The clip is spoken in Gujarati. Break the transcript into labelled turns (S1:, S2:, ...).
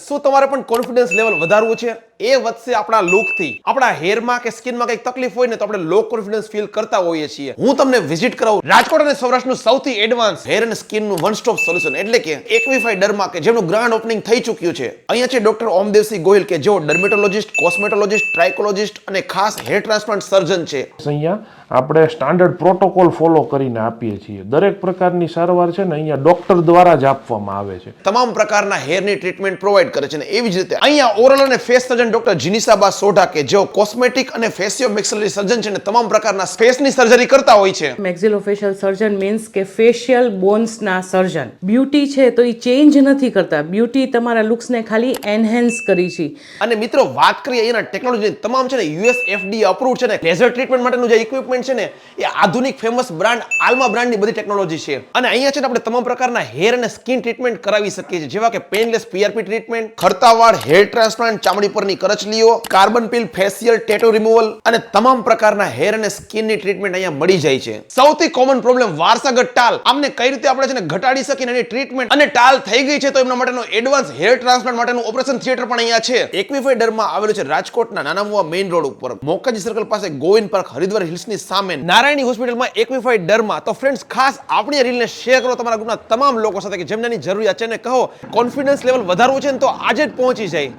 S1: શું તમારે પણ કોન્ફિડન્સ લેવલ વધારવું છે? એ વધશે આપણા લુકથી આપણા હેરમાં કે સ્કિનમાં કંઈક તકલીફ હોય ને તો આપણે લો કોન્ફિડન્સ ફીલ કરતા હોઈએ છીએ. હું તમને વિઝિટ કરાવું. રાજકોટ અને સૌરાષ્ટ્રનું સૌથી એડવાન્સ હેર અને સ્કિનનું વન સ્ટોપ સોલ્યુશન એટલે કે એકવીફાઈ ડર્મા કે જેમનું ગ્રાન્ડ ઓપનિંગ થઈ ચૂક્યું છે. અહીંયા છે ડોક્ટર ઓમદેવસિંહ ગોહિલ કે જેઓ ડર્મેટોલોજિસ્ટ કોસ્મેટોલોજિસ્ટ ટ્રાઇકોલોજિસ્ટ અને ખાસ હેર ટ્રાન્સપ્લાન્ટ સર્જન છે.
S2: અહીંયા આપણે સ્ટાન્ડર્ડ પ્રોટોકોલ ફોલો કરીને આપીએ છીએ. દરેક પ્રકારની સારવાર છે ને અહીંયા ડોક્ટર દ્વારા જ આપવામાં આવે છે.
S1: તમામ પ્રકારના હેરની ટ્રીટમેન્ટ પ્રોવાઈડ કરે છે અને એવી જ રીતે અહીંયા ઓરલ અને face surgeon doctor Jinisaba Sodha કે જેઓ કોસ્મેટિક અને ફેસિયો મેક્સલરી સર્જન છે અને તમામ પ્રકારના ફેસની સર્જરી કરતા હોય છે.
S3: મેક્ઝિલોફેશિયલ સર્જન મીન્સ કે ફેશિયલ બોન્સના સર્જન બ્યુટી છે તો એ ચેન્જ નથી કરતા. બ્યુટી તમારા લુક્સને ખાલી એનહેન્સ કરી છે.
S1: અને મિત્રો વાત કરીએ એના ટેકનોલોજી તમામ છે ને યુએસ એફડી અપ્રુવ છે ને લેઝર ટ્રીટમેન્ટ માટેનું જે ઇક્વિપમેન્ટ છે ને એ આધુનિક ફેમસ બ્રાન્ડ આલ્મા બ્રાન્ડની બધી ટેકનોલોજી છે. અને અહીંયા છે ને આપણે તમામ પ્રકારના હેર અને સ્કિન ટ્રીટમેન્ટ કરાવી શકીએ છીએ. જેવા કે પેનલેસ પીઆરપી ટ્રીટમેન્ટ ખરતા વાળ હેર ટ્રાન્સપ્લાન્ટ ચામડી પરની કરચલીઓ carbon peel facial tattoo removal અને તમામ પ્રકારના હેર અને સ્કિનની ટ્રીટમેન્ટ અહીંયા મળી જાય છે. સૌથી કોમન પ્રોબ્લેમ વારસાગત ટાલ. આમને કઈ રીતે આપણે છે ને ઘટાડી શકીએ એની ટ્રીટમેન્ટ અને ટાલ થઈ ગઈ છે તો એમના માટેનો એડવાન્સ હેર ટ્રાન્સપ્લાન્ટ માટેનું ઓપરેશન થિયેટર પણ અહીંયા છે. એકવીફાઈ ડરમાં આવેલું છે રાજકોટના નાનામુવા મેઇન રોડ ઉપર. મોકાજી સર્કલ પાસે ગોવિંદ પાર્ક હરિદ્વાર હિલ્સની સામે. નારાયણી હોસ્પિટલમાં એકવીફાઈ ડરમાં તો ફ્રેન્ડ્સ ખાસ આપણી રીલને શેર કરો તમારા ગ્રુપના તમામ લોકો સાથે કે જેમને જરૂરિયાત છે. અને કહો કોન્ફિડન્સ લેવલ વધારવું છે ને તો આજે જ પહોંચી જાય